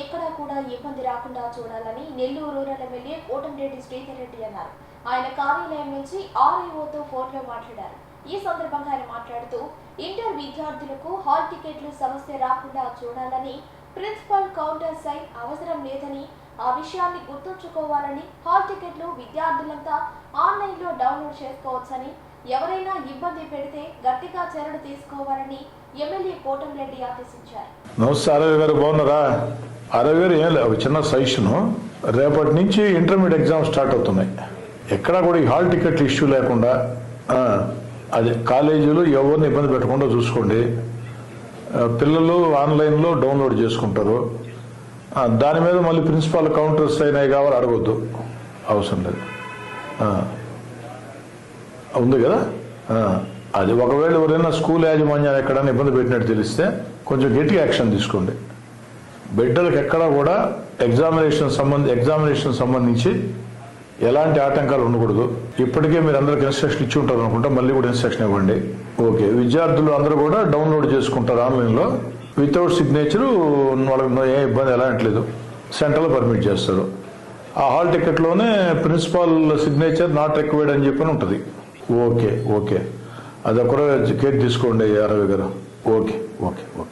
ఎక్కడా కూడా ఇబ్బంది రాకుండా చూడాలని నెల్లూరు రూరల్ ఎమ్మెల్యే కోటంరెడ్డి శ్రీధర్ రెడ్డి అన్నారు. ఆయన కార్యాలయం నుంచి ఆర్ఐఓతో ఫోన్లో మాట్లాడారు. ఈ సందర్భంగా ఆయన మాట్లాడుతూ ఇంటర్ విద్యార్థులకు హాల్ టికెట్లు సమస్య రాకుండా చూడాలని ప్రిన్సిపల్ కౌంటర్ సైన్ అవసరం లేదని ఆ విషయాన్ని గుర్తుంచుకోవాలని హాల్ టికెట్లు విద్యార్థులంతా ఆన్లైన్లో డౌన్లోడ్ చేసుకోవచ్చని ఎవరైనా ఇబ్బంది పెడితే గట్టిగా చర్యలు తీసుకోవాలని ఎమ్మెల్యే కోటంరెడ్డి ఆదేశించారు. నమస్కారం గారు బాగున్నారా? అరవై వేలు ఏం లేదు ఒక చిన్న సజెషను. రేపటి నుంచి ఇంటర్మీడియట్ ఎగ్జామ్ స్టార్ట్ అవుతున్నాయి. ఎక్కడా కూడా ఈ హాల్ టికెట్లు ఇష్యూ లేకుండా అది అదే కాలేజీలు ఎవరిని ఇబ్బంది పెట్టకుండా చూసుకోండి. పిల్లలు ఆన్లైన్లో డౌన్లోడ్ చేసుకుంటారు. దాని మీద మళ్ళీ ప్రిన్సిపాల్ కౌంటర్స్ అయినాయి కావాలి అడగొద్దు. అవసరం లేదు. ఉంది కదా? అది ఒకవేళ ఎవరైనా స్కూల్ యాజమాన్యాలు ఎక్కడైనా ఇబ్బంది పెట్టినట్టు తెలిస్తే కొంచెం గట్టిగా యాక్షన్ తీసుకోండి. బిడ్డలకు ఎక్కడా కూడా ఎగ్జామినేషన్ సంబంధి ఎగ్జామినేషన్ సంబంధించి ఎలాంటి ఆటంకాలు ఉండకూడదు. ఇప్పటికే మీరు అందరికి ఇన్స్ట్రక్షన్ ఇచ్చి ఉంటారు అనుకుంటా మళ్ళీ కూడా ఇన్స్ట్రక్షన్ ఇవ్వండి. ఓకే విద్యార్థులు అందరూ కూడా డౌన్లోడ్ చేసుకుంటారు ఆన్లైన్లో. వితౌట్ సిగ్నేచర్ వాళ్ళకి ఏ ఇబ్బంది ఎలాంటిలేదు. సెంటర్లో పర్మిట్ చేస్తారు. ఆ హాల్ టికెట్లోనే ప్రిన్సిపాల్ సిగ్నేచర్ నాట్ రిక్వైర్డ్ అని చెప్పని ఉంటుంది. ఓకే ఓకే అది ఒకరే కేర్ తీసుకోండి అరవి గారు. Okay okay okay